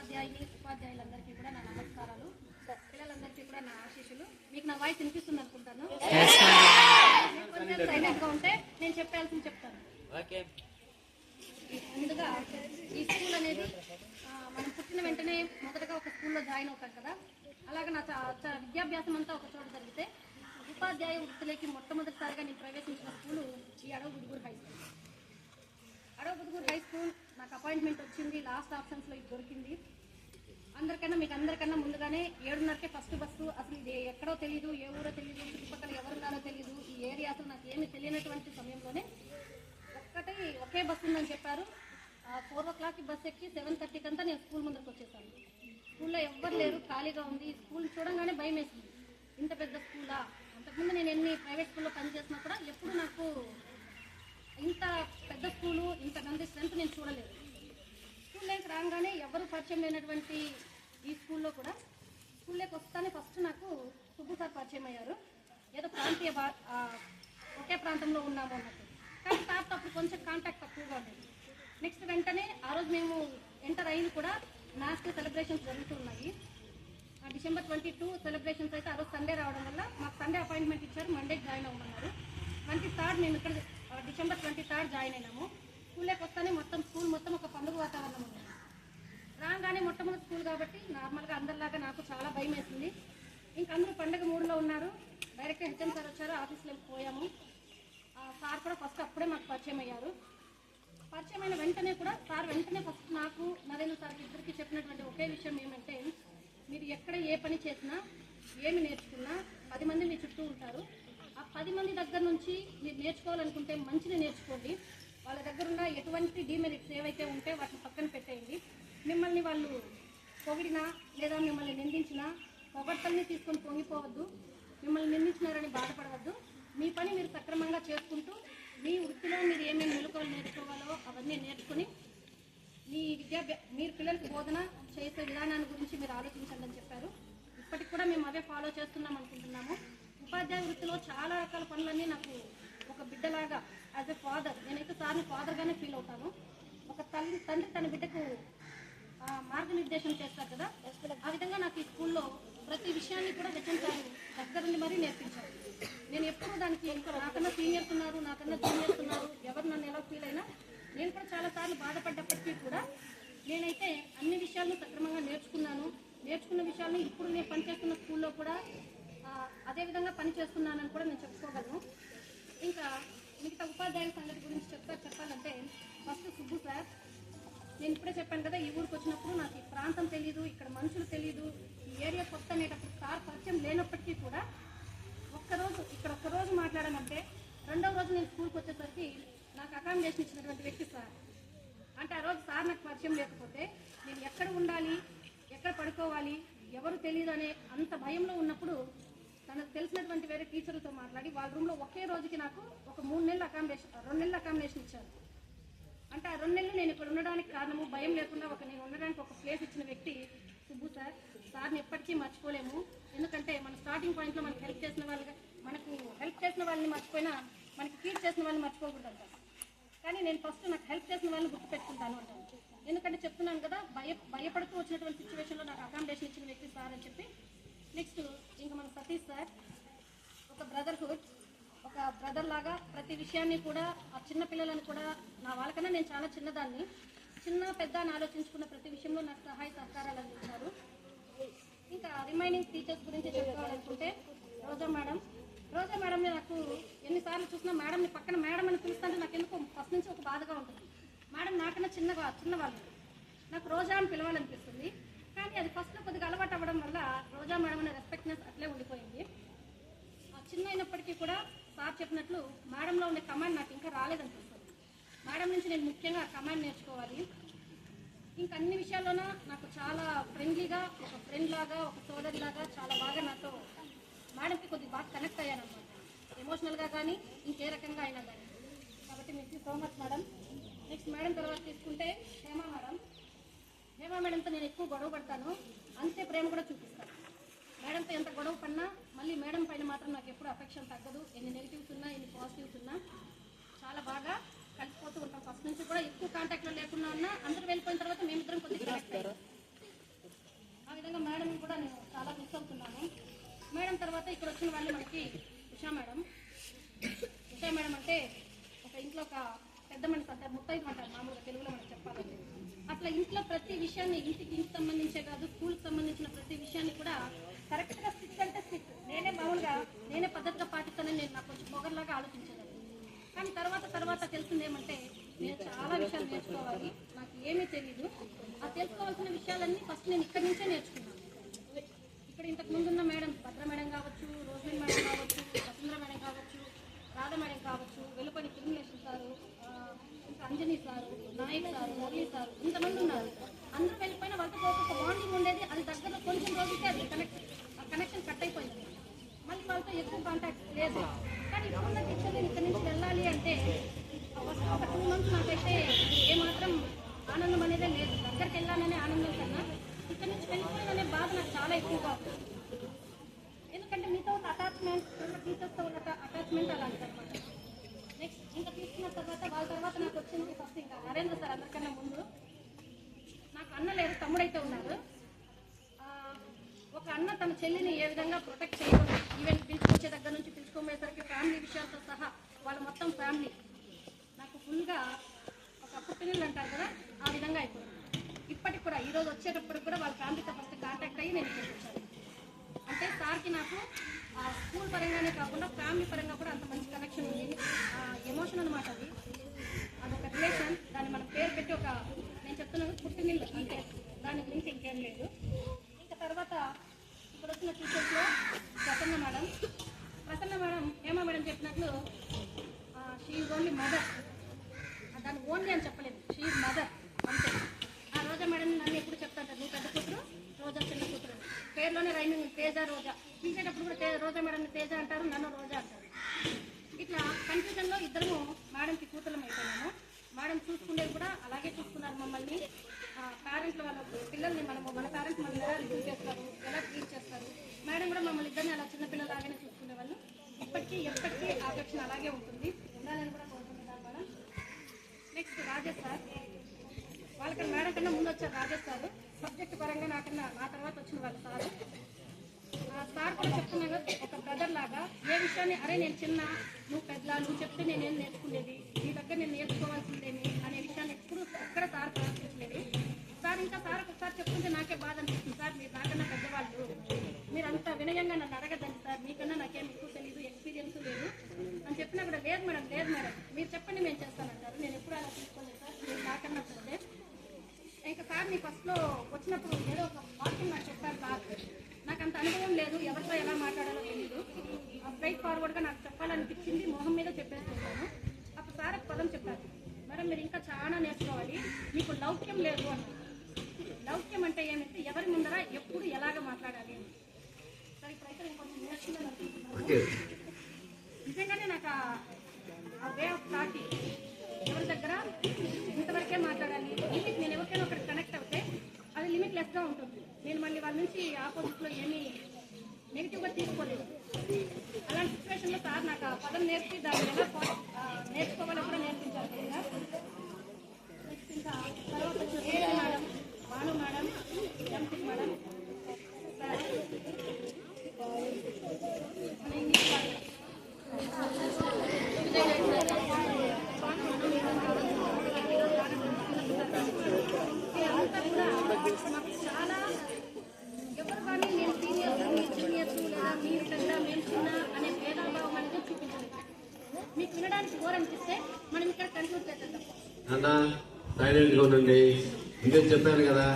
ఉపాధ్యాయుని ఉపాధ్యాయులందరికీ కూడా నా నమస్కారాలు. పిల్లలందరికీ కూడా నా ఆశీస్సులు. మీకు నా వాయిస్ వినిపిస్తుంది అనుకుంటాను మీరు కొంచెం సైలెంట్గా ఉంటే నేను చెప్పాల్సింది చెప్తాను. ఓకే. ముందుగా ఈ స్కూల్ అనేది మనం పుట్టిన వెంటనే మొదటగా ఒక స్కూల్లో జాయిన్ అవుతాం కదా. అలాగే నా విద్యాభ్యాసం అంతా ఒక చోట జరిగితే ఉపాధ్యాయ వృత్తిలోకి మొట్టమొదటిసారిగా నేను ప్రవేశించిన స్కూలు ఈ అడవి గుడిగూరు హై స్కూల్. అడవి గుడిగూరు హై స్కూల్ నాకు అపాయింట్మెంట్ వచ్చింది లాస్ట్ ఆప్షన్స్లో ఇది దొరికింది. అందరికన్నా మీకు అందరికన్నా ముందుగానే ఏడున్నరకే ఫస్ట్ బస్సు అసలు ఇది ఎక్కడో తెలియదు ఏ ఊరో తెలియదు చుట్టుపక్కల ఎవరున్నారో తెలియదు ఈ ఏరియా అసలు నాకు ఏమీ తెలియనటువంటి సమయంలోనే ఒక్కటే ఒకే బస్సు ఉందని చెప్పారు. ఫోర్ ఓ క్లాక్కి బస్ ఎక్కి సెవెన్ థర్టీకి అంతా నేను స్కూల్ ముందరకు వచ్చేసాను. స్కూల్లో ఎవ్వరు లేరు ఖాళీగా ఉంది. స్కూల్ చూడంగానే భయం వేసింది. ఇంత పెద్ద స్కూలా అంతకుముందు నేను ఎన్ని ప్రైవేట్ స్కూల్లో పనిచేసినా కూడా ఎప్పుడు నాకు ఇంత పెద్ద స్కూలు ఇంతమంది స్ట్రెంత్ నేను చూడలేదు. స్కూల్లోకి రాగానే ఎవరు పరిచయం లేనటువంటి ఈ స్కూల్లో కూడా స్కూల్లోకి వస్తానే ఫస్ట్ నాకు సుబ్బు సార్ పరిచయం అయ్యారు. ఏదో ప్రాంతీయ భా ఒకే ప్రాంతంలో ఉన్నాము అన్నట్టు. కానీ సార్తో అప్పుడు కొంచెం కాంటాక్ట్ తక్కువగా ఉండేది. నెక్స్ట్ వెంటనే ఆ రోజు మేము ఎంటర్ అయింది కూడా నేషనల్ సెలబ్రేషన్స్ జరుగుతున్నాయి ఆ డిసెంబర్ ట్వంటీ టూ సెలబ్రేషన్స్ అయితే ఆ రోజు సండే రావడం వల్ల మాకు సండే అపాయింట్మెంట్ ఇచ్చారు మండే జాయిన్ అవ్వమన్నారు. ట్వంటీ థర్డ్ మేము ఇక్కడ డిసెంబర్ ట్వంటీ థర్డ్ జాయిన్ అయినాము. స్కూల్లోకి వస్తానే మొత్తం స్కూల్ మొత్తం ఒక పండుగ వాతావరణం ఉంది. రాగానే మొట్టమొదటి స్కూల్ కాబట్టి నార్మల్గా అందరిలాగా నాకు చాలా భయం వేసింది. ఇంకా అందరూ పండగ మూడులో ఉన్నారు. డైరెక్ట్ హెచ్ఎం సార్ వచ్చారు ఆఫీస్లోకి పోయాము. ఆ సార్ కూడా ఫస్ట్ అప్పుడే మాకు పరిచయం అయ్యారు. పరిచయం అయిన వెంటనే కూడా సార్ వెంటనే ఫస్ట్ నాకు నరేంద్ర సార్కి ఇద్దరికి చెప్పినటువంటి ఒకే విషయం ఏమంటే మీరు ఎక్కడ ఏ పని చేసినా ఏమి నేర్చుకున్నా పది మంది మీ చుట్టూ ఉంటారు. పది మంది దగ్గర నుంచి మీరు నేర్చుకోవాలనుకుంటే మంచిది నేర్చుకోండి. వాళ్ళ దగ్గర ఉన్న ఎటువంటి డిమెరిట్స్ ఏవైతే ఉంటే వాటిని పక్కన పెట్టేయండి. మిమ్మల్ని వాళ్ళు పొగిడినా లేదా మిమ్మల్ని నిందించినా పొగడ్తల్ని తీసుకొని పొంగిపోవద్దు. మిమ్మల్ని నిందించినారని బాధపడవద్దు. మీ పని మీరు సక్రమంగా చేసుకుంటూ మీ వృత్తిలో మీరు ఏమేమి మెలకువలు నేర్చుకోవాలో అవన్నీ నేర్చుకుని మీ విద్యాభ్యా మీరు పిల్లలకు బోధన చేసే విధానాన్ని గురించి మీరు ఆలోచించండి అని చెప్పారు. ఇప్పటికి కూడా మేము అవే ఫాలో చేస్తున్నాం అనుకుంటున్నాము. ఉపాధ్యాయ వృత్తిలో చాలా రకాల పనులన్నీ నాకు ఒక బిడ్డలాగా యాజ్ ఎ ఫాదర్ నేనైతే సార్ని ఫాదర్గానే ఫీల్ అవుతాను. ఒక తల్లి తండ్రి తన బిడ్డకు మార్గనిర్దేశం చేస్తారు కదా? ఆ విధంగా నాకు ఈ స్కూల్లో ప్రతి విషయాన్ని కూడా హెచ్ఎం సార్ దగ్గర నుండి మరీ నేర్పించారు. నేను ఎప్పుడు దానికి నాకన్నా సీనియర్స్ ఉన్నారు నాకన్నా జూనియర్స్ ఉన్నారు ఎవరు నన్ను ఎలా ఫీల్ అయినా నేను కూడా చాలా సార్లు బాధపడ్డప్పటికీ కూడా నేనైతే అన్ని విషయాలను సక్రమంగా నేర్చుకున్నాను. నేర్చుకున్న విషయాలను ఇప్పుడు నేను పనిచేస్తున్న స్కూల్లో కూడా అదే విధంగా పని చేస్తున్నానని కూడా నేను చెప్పుకోగలను. ఇంకా మిగతా ఉపాధ్యాయుల సంగతి గురించి చెప్తా చెప్పాలంటే ఫస్ట్ సుబ్బు సార్ నేను ఇప్పుడే చెప్పాను కదా ఈ ఊరికి వచ్చినప్పుడు నాకు ఈ ప్రాంతం తెలియదు ఇక్కడ మనుషులు తెలియదు ఈ ఏరియా కొత్త అనేటప్పుడు సార్ పరిచయం లేనప్పటికీ కూడా ఒక్కరోజు ఇక్కడ ఒక్కరోజు మాట్లాడానంటే రెండవ రోజు నేను స్కూల్కి వచ్చేసరికి నాకు అకామిడేషన్ ఇచ్చినటువంటి వ్యక్తి సార్. అంటే ఆ రోజు సార్ నాకు పరిచయం లేకపోతే నేను ఎక్కడ ఉండాలి ఎక్కడ పడుకోవాలి ఎవరు తెలియదు అనే అంత భయంలో ఉన్నప్పుడు తనకు తెలిసినటువంటి వేరే టీచర్లతో మాట్లాడి వాళ్ళ రూమ్లో ఒకే రోజుకి నాకు ఒక మూడు నెలల అకామిడేషన్ రెండు నెలల అకామిడేషన్ ఇచ్చారు. అంటే ఆ రెండు నెలలు నేను ఇక్కడ ఉండడానికి కారణము భయం లేకుండా ఒక నేను ఉండడానికి ఒక ప్లేస్ ఇచ్చిన వ్యక్తి సుబ్బు సార్. సార్ని ఎప్పటికీ మర్చిపోలేము. ఎందుకంటే మన స్టార్టింగ్ పాయింట్లో మనకు హెల్ప్ చేసిన వాళ్ళుగా మనకు హెల్ప్ చేసిన వాళ్ళని మర్చిపోయినా మనకి కీట్ చేసిన వాళ్ళని మర్చిపోకూడదు అంటారు. కానీ నేను ఫస్ట్ నాకు హెల్ప్ చేసిన వాళ్ళని గుర్తుపెట్టుకుంటాను అంటాను ఎందుకంటే చెప్తున్నాను కదా భయ భయపడుతూ వచ్చినటువంటి సిచ్యువేషన్లో నాకు అకామిడేషన్ ఇచ్చిన వ్యక్తి సార్ అని చెప్పి నెక్స్ట్ ఇంకా మన సతీష్ సార్ ఒక బ్రదర్హుడ్ ఒక బ్రదర్ లాగా ప్రతి విషయాన్ని కూడా ఆ చిన్న పిల్లలను కూడా నా వాళ్ళకన్నా నేను చాలా చిన్నదాన్ని. చిన్న పెద్ద అని ఆలోచించుకున్న ప్రతి విషయంలో నాకు సహాయ సహకారాలు అందించారు. ఇంకా రిమైనింగ్ టీచర్స్ గురించి చెప్పుకోవాలనుకుంటే రోజా మేడం. రోజా మేడం నాకు ఎన్నిసార్లు చూసినా మేడంని పక్కన మేడం అని పిలుస్తుంటే నాకు ఎందుకు ఫస్ట్ నుంచి ఒక బాధగా ఉంటుంది. మేడం నాకన్నా చిన్నగా చిన్నవాళ్ళు. నాకు రోజా అని పిలవాలనిపిస్తుంది. కానీ అది ఫస్ట్లో కొద్దిగా అలవాటు అవ్వడం వల్ల రోజా మేడం అనే రెస్పెక్ట్నెస్ అట్లే ఉండిపోయింది. చిన్న అయినప్పటికీ కూడా సార్ చెప్పినట్లు మేడంలో ఉండే కమాండ్ నాకు ఇంకా రాలేదనిపిస్తుంది మేడం నుంచి నేను ముఖ్యంగా కమాండ్ నేర్చుకోవాలి. ఇంకా అన్ని విషయాల్లోనూ నాకు చాలా ఫ్రెండ్లీగా ఒక ఫ్రెండ్ లాగా ఒక సోదరి లాగా చాలా బాగా నాతో మేడంకి కొద్దిగా బాగా కనెక్ట్ అయ్యాను ఎమోషనల్గా కానీ ఇంకే రకంగా అయినా కానీ కాబట్టి మీకు so much madam next madam తర్వాత తీసుకుంటే హేమా మేడం హేమా మేడంతో నేను ఎక్కువ గొడవ పడతాను. అంతే ప్రేమ కూడా చూపిస్తాను. మేడంతో ఎంత గొడవ పడినా మళ్ళీ మేడం పైన మాత్రం నాకు ఎప్పుడు అఫెక్షన్ తగ్గదు. ఎన్ని నెగిటివ్స్ ఉన్నా ఎన్ని పాజిటివ్స్ ఉన్నా చాలా బాగా కలిసిపోతూ ఉంటాం. ఫస్ట్ నుంచి కూడా ఎక్కువ కాంటాక్ట్లో లేకుండా ఉన్నా అందరూ వెళ్ళిపోయిన తర్వాత మేమిద్దరం కొద్దిగా కనెక్ట్ అయ్యాం. విధంగా మేడం కూడా నేను చాలా మిస్ అవుతున్నాను. మేడం తర్వాత ఇక్కడ వచ్చిన వాళ్ళు మనకి ఉషా మేడం. ఉషా మేడం అంటే ఒక ఇంట్లో ఒక పెద్ద మనిషి అంటే ముత్తైదు అంటారు. మామూలుగా తెలుగులో మనకి చెప్పాలంటే. అట్లా ఇంట్లో ప్రతి విషయాన్ని ఇంటికి ఇంటికి సంబంధించే కాదు స్కూల్కి సంబంధించిన ప్రతి విషయాన్ని కూడా కరెక్ట్గా స్టిక్ అంటే స్టిక్ నేనే మామూలుగా నేనే పద్ధతిగా పాటిస్తానని నేను నాకు కొంచెం పొగర్లాగా ఆలోచించేదాన్ని కానీ తర్వాత తర్వాత తెలిసింది ఏమంటే నేను చాలా విషయాలు నేర్చుకోవాలి నాకు ఏమీ తెలియదు ఆ తెలుసుకోవాల్సిన విషయాలన్నీ ఫస్ట్ నేను ఇక్కడి నుంచే నేర్చుకున్నాను. ఇక్కడ ఇంతకు ముందున్న మేడం భద్ర మేడం కావచ్చు రోజు మేడం కావచ్చు వసుంధర మేడం కావచ్చు రాధ మేడం కావచ్చు వెలుపని క్రిమినేషన్ sir Anjani sir Nayak sir Murali sir ఇంతమంది ఉన్నారు. అందరూ వెళ్ళిపోయిన వాళ్ళతో ఒక బాండింగ్ ఉండేది అది దగ్గరలో కొంచెం రోజులకి అది కనెక్ట్ ఆ కనెక్షన్ కట్ అయిపోయింది మళ్ళీ వాళ్ళతో ఎక్కువ కాంటాక్ట్ లేదు కానీ ఇప్పుడున్న టీచర్లు ఇక్కడ నుంచి వెళ్ళాలి అంటే ఫస్ట్ ఒక టూ మంత్స్ నాకైతే ఏమాత్రం ఆనందం అనేదే లేదు దగ్గరికి వెళ్ళాలనే ఆనందం కన్నా ఇక్కడ నుంచి వెళ్ళిపోయిననే బాధ నాకు చాలా ఎక్కువగా ఉంది ఎందుకంటే మీతో ఉన్న అటాచ్మెంట్ టీచర్స్తో ఉన్న అటాచ్మెంట్ అలాంటిది అనమాట నెక్స్ట్ ఇంకా తీసుకున్న తర్వాత వాళ్ళ తర్వాత నాకు వచ్చింది ఫస్ట్ ఇంకా. నరేంద్ర సార్ అందరికన్నా ముందు. నాకు అన్న లేరు తమ్ముడైతే ఉన్నారు. ఒక అన్న తన చెల్లిని ఏ విధంగా ప్రొటెక్ట్ చేయడం ఈవెన్ పిలుచుకొచ్చే దగ్గర నుంచి పిలుచుకోబోయేసరికి ఫ్యామిలీ విషయాలతో సహా వాళ్ళ మొత్తం ఫ్యామిలీ నాకు ఫుల్గా ఒక పుట్టినిల్లు అంటారు కదా ఆ విధంగా అయిపోయింది. ఇప్పటికి కూడా ఈరోజు వచ్చేటప్పుడు కూడా వాళ్ళ ఫ్యామిలీతో ఫస్ట్ కాంటాక్ట్ అయ్యి నేను ఇక్కడికి వచ్చాను. అంటే సార్కి నాకు ఆ, స్కూల్ పరంగానే కాకుండా ఫ్యామిలీ పరంగా కూడా అంత మంచి కనెక్షన్ ఉంది. ఎమోషన్ అనమాట అది. రిలేషన్ దాన్ని మనం పేరు పెట్టి ఒక నేను చెప్తున్నాను పుట్టినిల్లు అంతే. దాని గురించి ఇంకేం లేదు. ఇంకా తర్వాత ఇప్పుడు వచ్చిన టీచర్స్లో Prasanna madam. Prasanna madam Hema madam చెప్పినట్లు షీ ఈజ్ ఓన్లీ మదర్ దాన్ని ఓన్లీ అని చెప్పలేదు షీ ఈజ్ మదర్ అంతే ఆ రోజా మేడం నన్ను ఎప్పుడు చెప్తాంటారు నువ్వు పెద్ద కూతురు రోజా చిన్న కూతురు పేరులోనే రైమింగ్ తేజ రోజా పిలిచేటప్పుడు కూడా తే- రోజా మేడం తేజ అంటారు నన్ను రోజా అంటారు ఇట్లా కన్ఫ్యూజన్లో ఇద్దరు మేడంకి కూతురం అయిపోయినాము మేడం చూసుకునేది కూడా అలాగే చూసుకున్నారు మమ్మల్ని పేరెంట్స్ వాళ్ళ పిల్లల్ని మనము మన పేరెంట్స్ మనల్ని ఎలా రిసీవ్ చేస్తారు ఎలా ట్రీట్ చేస్తారు మేడం కూడా మమ్మల్ని ఇద్దరిని అలా చిన్నపిల్లలాగానే చూసుకునేవాళ్ళు ఇప్పటికీ ఎప్పటికీ ఆకర్షణ అలాగే ఉంటుంది. ఉండాలని కూడా కోరుకుంటున్నాను మేడం. Next Rajesh sir. వాళ్ళకన్నా మేడం కన్నా ముందు వచ్చారు రాజేష్ సార్. సబ్జెక్ట్ పరంగా నాకన్నా నా తర్వాత వచ్చిన వాళ్ళు సార్. సార్ కూడా చెప్తున్నాను ఒక బ్రదర్ లాగా ఏ విషయాన్ని అరే నేను చిన్న నువ్వు పెద్ద నువ్వు చెప్తే నేనేం నేర్చుకునేది? నీ దగ్గర నేను నేర్చుకోవాల్సిందేమి? అనే విషయాన్ని ఎప్పుడు ఎక్కడ సార్ ప్రవర్తించలేదు. సార్ ఇంకా సార్ ఒకసారి చెప్తుంటే నాకే బాధ అనిపిస్తుంది. సార్ మీరు నాకన్నా పెద్దవాళ్ళు. వినయంగా నన్ను అడగదండి సార్. మీకన్నా నాకేం ఎక్కువ తెలియదు ఎక్స్పీరియన్స్ లేదు. అని చెప్పినా కూడా లేదు మేడం లేదు మేడం. మీరు చెప్పండి మేము చేస్తానంటారు. నేను ఎప్పుడు అలా తీసుకోలేదు సార్. మీరు నాకన్నా సరే. ఇంకా సార్ మీ ఫస్ట్లో వచ్చినప్పుడు ఏదో ఒక వాక్యం నాకు చెప్పారు సార్. నాకు అంత అనుభవం లేదు. ఎవరితో ఎలా మాట్లాడాలో తెలియదు స్ట్రైట్ ఫార్వర్డ్గా నాకు చెప్పాలనిపించింది. మొహం మీద చెప్పేస్తున్నాను అప్పుడు సార్ ఒక పదం చెప్పారు. మేడం మీరు ఇంకా చాలా నేర్చుకోవాలి. మీకు లౌక్యం లేదు అని లౌక్యం అంటే ఏమంటే? ఎవరి ముందర ఎప్పుడు ఎలాగ మాట్లాడాలి అని సార్ ఇప్పుడైతే నేను కొంచెం నేర్చుకున్నాను అనుకుంటున్నాను నిజంగానే నాకు ఆ వే ఆఫ్ థాట్ ఎవరి దగ్గర ఇంతవరకే మాట్లాడాలి? లిమిట్ నేను ఎవరికైనా ఒకటి కనెక్ట్ అవుతే అది లిమిట్ లెస్గా ఉంటుంది. నేను మళ్ళీ వాళ్ళ నుంచి ఆపోజిట్లో ఏమీ నెగిటివ్గా తీసుకోలేదు. అలాంటి సిచ్యువేషన్లో సార్ నాకు ఆ పదం నేర్పి దాన్ని ఎలా నేర్చుకోవాలో కూడా నేర్పించాలి. ఇంకా తర్వాత madam Bhanu madam MP madam sir మన ఇంగ్లీష్ వాళ్ళు వీళ్ళంతా కూడా మాకు చాలా ఎవరు కానీ నేను సీనియర్స్ మీరు జూనియర్స్ లేదా మీరు పెద్ద మేము చిన్న అనే భేదాభావం అనేది చూపించలేదు మీకు వినడానికి బోర్ అనిపిస్తే మనం ఇక్కడ కన్క్లూడ్ చేసేద్దాం అన్న చూడండి. ఇదే చెప్పాను కదా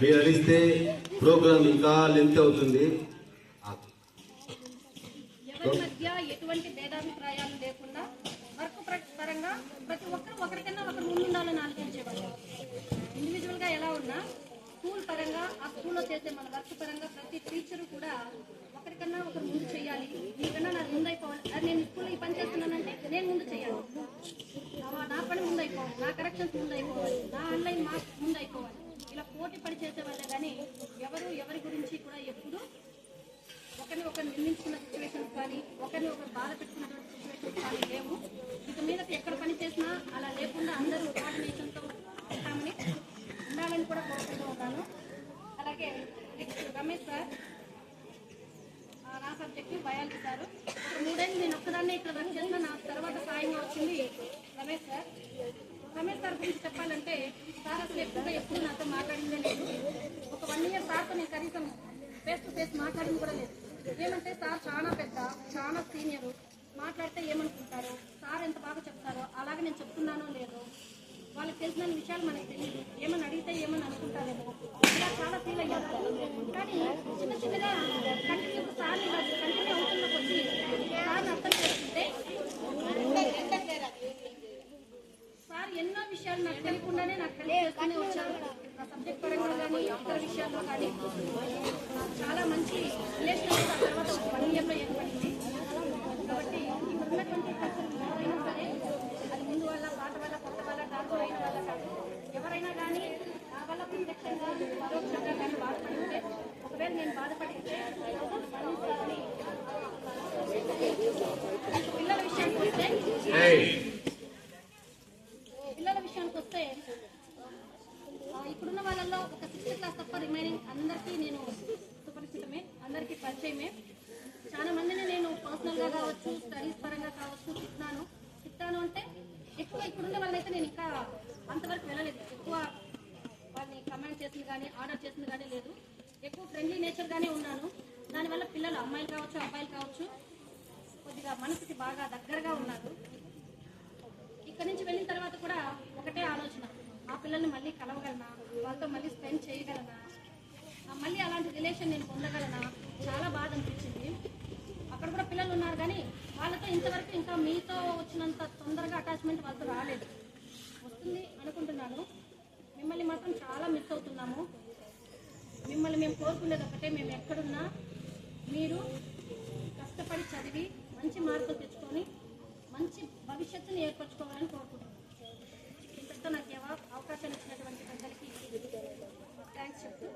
మీరు అడిగితే ప్రోగ్రామ్ ఇంకా లెంత్ అవుతుంది. మధ్య ఎటువంటి లేకుండా వర్క్ పరంగా ప్రతి ఒక్కరు ఒకరికన్నా ఒకరు గా ఎలా ఉన్నా స్కూల్ పరంగా ఆ స్కూల్లో చేసే మన వర్క్ పరంగా ప్రతి టీచర్ కూడా ఒకరికన్నా ఒకరు ముందు చేయాలి. నీకన్నా నాకు ముందు అయిపోవాలి నేను స్కూల్లో ఈ పని చేస్తున్నాను నేను ముందు చేయాలి నా- నా పని ముందు అయిపోవాలి నా కరెక్షన్స్ ముందు అయిపోవాలి నా ఆన్లైన్ మార్క్స్ ముందు అయిపోవాలి ఇలా పోటీ పడి చేసేవాళ్ళే కానీ ఎవరు ఎవరి గురించి కూడా ఎప్పుడు ఒకరిని ఒకరు నిందించుకున్న సిచ్యువేషన్స్ కానీ ఒకరిని ఒకరు బాధ పెట్టుకున్నటువంటి సిచ్యువేషన్స్ కానీ లేవు. ఇక మీద ఎక్కడ పని చేసినా అలా లేకుండా అందరూ కోఆర్డినేషన్తో ఉంటామని ఉండాలని కూడా కోరుకుంటూ ఉంటాను. అలాగే నెక్స్ట్ రమేష్ సార్ నా సబ్జెక్టు బయాలజీ సార్ మూడేళ్ళు నేను ఒక్కదాన్నే ఇక్కడ వర్క్ చేసిన నా తర్వాత సాయంగా వచ్చింది రమేష్ సార్ రమేష్ సార్ గురించి చెప్పాలంటే సార్ అసలు ఎక్కువగా ఎప్పుడు నాతో మాట్లాడిందే లేదు. ఒక వన్ ఇయర్ సార్తో నేను కనీసం ఫేస్ టు ఫేస్ మాట్లాడింది కూడా లేదు. ఏమంటే సార్ చాలా పెద్ద చాలా సీనియర్ మాట్లాడితే ఏమనుకుంటారు? సార్ ఎంత బాగా చెప్తారో అలాగే నేను చెప్తున్నానో లేదు వాళ్ళకి తెలిసిన విషయాలు మనకు తెలియదు. ఏమని అడిగితే ఏమని అనుకుంటారేమో ఇలా చాలా ఫీల్ అయ్యారు. కానీ చిన్న చిన్నగా కంటిన్యూ సార్ని కంటిన్యూ అవుతున్న కొద్ది సార్ని అర్థం చేసుకుంటే సార్ ఎన్నో విషయాలు నాకు తెలియకుండానే నాకు తెలియజేస్తూనే వచ్చారు. నా సబ్జెక్ట్ పరంగా కానీ ఇతర విషయాల్లో కానీ నాకు చాలా మంచి రిలేషన్ ఆ తర్వాత ఒక వన్ ఇయర్లో ఏర్పడింది కాబట్టి ఇక్కడ ఉన్నటువంటి పర్సన్ ఎవరైనా సరే అది ముందు వల్ల పాట వల్ల కొత్త వల్ల ట్రాన్స్ఫర్ అయిన వల్ల కాదు ఎవరైనా కానీ నా వల్ల ప్రత్యక్షంగా పరోక్షంగా కానీ బాధపడి ఉంటే ఒకవేళ నేను బాధపడితే స్పందిస్తారని పిల్లల విషయానికి వస్తే ఏయ్ పిల్లల విషయానికి వస్తే ఆ, ఇప్పుడున్న వాళ్ళల్లో ఒక సిక్స్త్ క్లాస్ తప్ప రిమైనింగ్ అందరికీ నేను సుపరిచితమే అందరికీ పరిచయమే చాలా మందిని నేను పర్సనల్గా కావచ్చు స్టడీస్ పరంగా కావచ్చు తిట్టాను తిట్టాను అంటే ఎక్కువ ఇప్పుడున్న వాళ్ళైతే నేను ఇంకా అంతవరకు వెళ్ళలేదు ఎక్కువ వాళ్ళని కమెంట్ చేసింది కానీ ఆర్డర్ చేసింది కానీ లేదు ఎక్కువ ఫ్రెండ్లీ నేచర్గానే ఉన్నాను దానివల్ల పిల్లలు అమ్మాయిలు కావచ్చు అబ్బాయిలు కావచ్చు కొద్దిగా మనసుకి బాగా దగ్గరగా ఉన్నారు. ఇక్కడ నుంచి వెళ్ళిన తర్వాత కూడా ఒకటే ఆలోచన. ఆ పిల్లల్ని మళ్ళీ కలవగలనా? వాళ్ళతో మళ్ళీ స్పెండ్ చేయగలనా? మళ్ళీ అలాంటి రిలేషన్ నేను పొందగలనా? చాలా బాధ అనిపించింది. అక్కడ కూడా పిల్లలు ఉన్నారు కానీ వాళ్ళతో ఇంతవరకు ఇంకా మీతో వచ్చినంత తొందరగా అటాచ్మెంట్ వాళ్ళతో రాలేదు. వస్తుంది అనుకుంటున్నాను. మిమ్మల్ని మాత్రం చాలా మిస్ అవుతున్నాము. మిమ్మల్ని మేము కోరుకునేది ఒకటే మేము ఎక్కడున్నా మీరు కష్టపడి చదివి మంచి మార్కులు తెచ్చుకొని మంచి భవిష్యత్తును ఏర్పరచుకోవాలని కోరుకుంటున్నాను ఇంతటితో నాకు జవాబు అవకాశం ఇచ్చినటువంటి అందరికీ థ్యాంక్స్ చెప్తూ